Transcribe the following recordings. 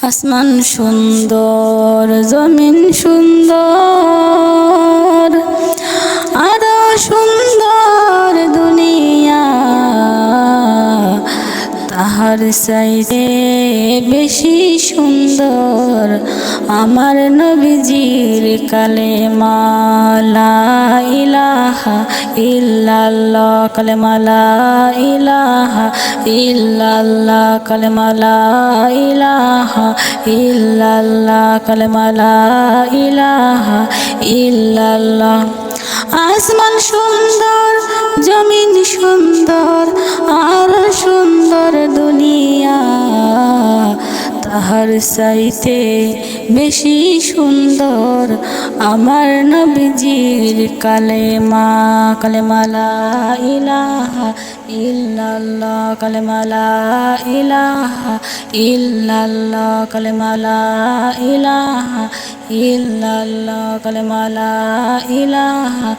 আসমান সুন্দর জমিন সুন্দর আরও সুন্দর দুনিয়া তাহার চাইতে বেশি সুন্দর আমার নবীজির কালে মালা ইলাহা ইল্লাল্লাহ, কালেমালা ইলাহা ইল্লাল্লাহ, কালেমালা ইলাহা ইল্লাল্লাহ, কালেমালা ইলাহা ইল্লাল্লাহ। আসমান সুন্দর, জমিন সুন্দর তাহার চাইতে বেশি সুন্দর আমার নবীজির কালেমা কালেমালা ইলাহা ইল্লাল্লাহ কালেমালা ইলাহা ইল্লাল্লাহ কালেমালা ইলাহা ইল্লাল্লাহ কালেমালা ইলাহা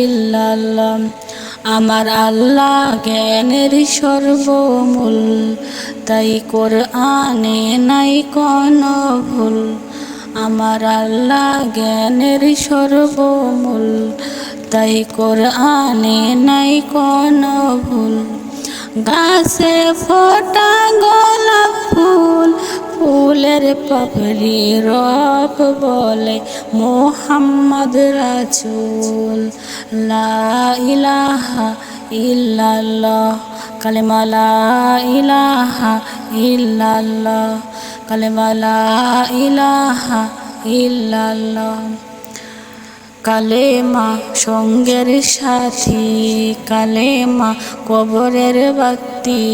ইল্লাল্লাহ। আমার আল্লাহ জ্ঞানের সর্বমূল, তাই কোরআনে নাই কোনো ভুল। আমার আল্লাহ জ্ঞানের সর্বমূল, তাই কোরআনে নাই কোনো ভুল। গাছে ফোটা গোলাপ ফুল ফুলের পাপড়ি রব বলে, মোহাম্মদ রাচুল লা ইলাহা ইল্লাল্লাহ। কালেমা লা ইলাহা ইল্লাল্লাহ। কালেমালা ইলাহা ইল্লাল্লাহ। কালেমা, সঙ্গের সাথী, কালেমা, কবরের বাতি,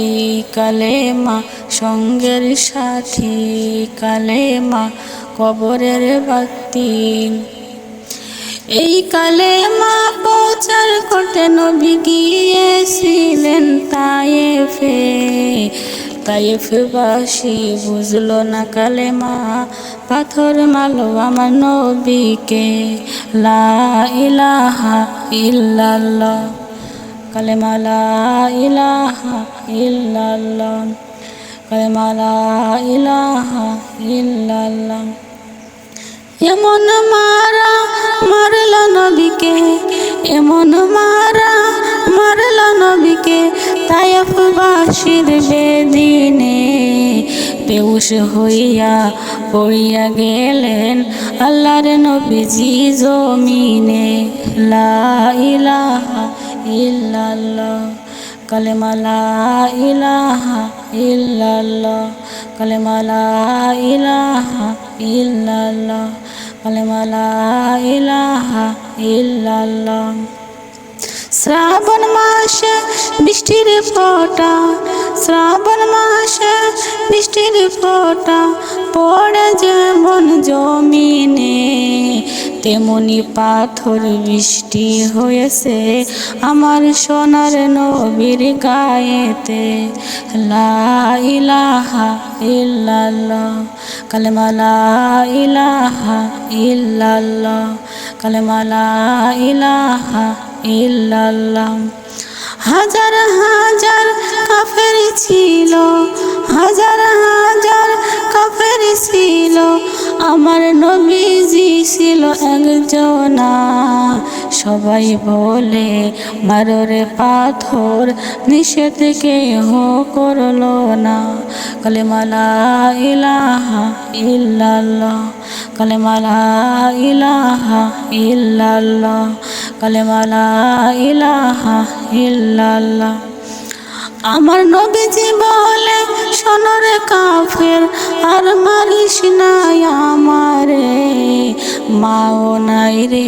কালেমা, সঙ্গের সাথী, কালেমা, কবরের বাতি। এই কালেমা প্রচার করতে নবী গিয়েছিলেন তায়েফে। তাইফবাসী বুঝলো না কালেমা। পাথর মালো আমার নবীকে। লা ইলাহা কালেমা ইলাহা ইলাহা এমন মারা মারল নবীকে। এমন মারা মারল নবীকে। তাইফবাসীর বেদিনে বেউস হইয়া পড়িয়া গেলেন আল্লাহর নবীজি জমিনে। লা ইলাহা ইল্লাল্লাহ, কালেমা লা ইলাহা শ্রাবণ মাসে বৃষ্টির ফোঁটা, শ্রাবণ মাসে বৃষ্টির ফোঁটা, পড়ে যেমন জমিনে, তেমনি পাথর বৃষ্টি হয়েছে আমার সোনার নবীর গায়েতে। লা ইলাহা ইল্লাল্লাহ, কালেমা লা ইলাহা ইল্লাল্লাহ, কালেমা ইলাহা ইল্লাল্লাহ। হাজার হাজার কাফের ছিল, হাজার হাজার কাফের ছিল। আমার নবীজি ছিল একজনা। সবাই বলে, মাররে পাথর নিষেধ কেহ করল না। কলে মালা ইলাহা ইল্লাল্লাহ কলে মালা ইলাহা ইল্লাল্লাহ। আমার নবীজি বলে সোনরে কাফের, আর মারিস নাই আমারে। মাও নাই রে,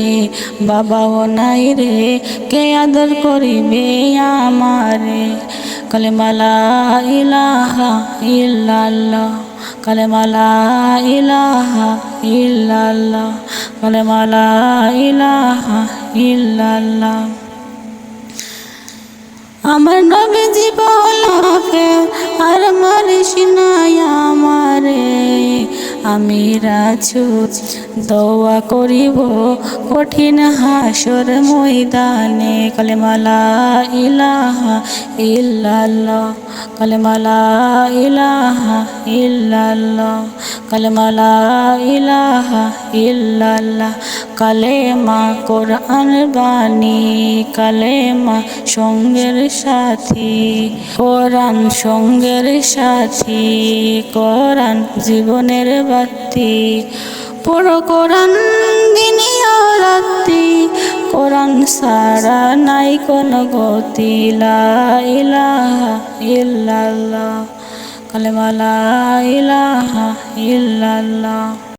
বাবাও নাই রে, কে আদর করিবে আমারে? কালেমালা ইলাহা ইল্লাল্লাহ, কালেমালা ইলাহা ইল্লাল্লাহ, কালেমালা ইলাহা আমার নবীজি বলকে আর মারিস না আমারে আমি রাছু দোয়া করিব কঠিন হাসর ময়দানে। কলেমালা ইলাহা ইল্লাল্লাহ, কলেমালা ইলাহা ইল্লাল্লাহ, কালেমালা ইলাহা ইল্লাল্লাহ, কালেমা কোরআন বাণী, কালেমা সঙ্গের সাথী, কোরআন সঙ্গের সাথী, কোরআন জীবনের বাতি পুরো কোরআন দিনিয়া রাত্রি। কোরআন সারা নাই কোন গতি। ইলাহা ইল্লাল্লাহ। কালেমা লা ইলাহা ইল্লাল্লাহ।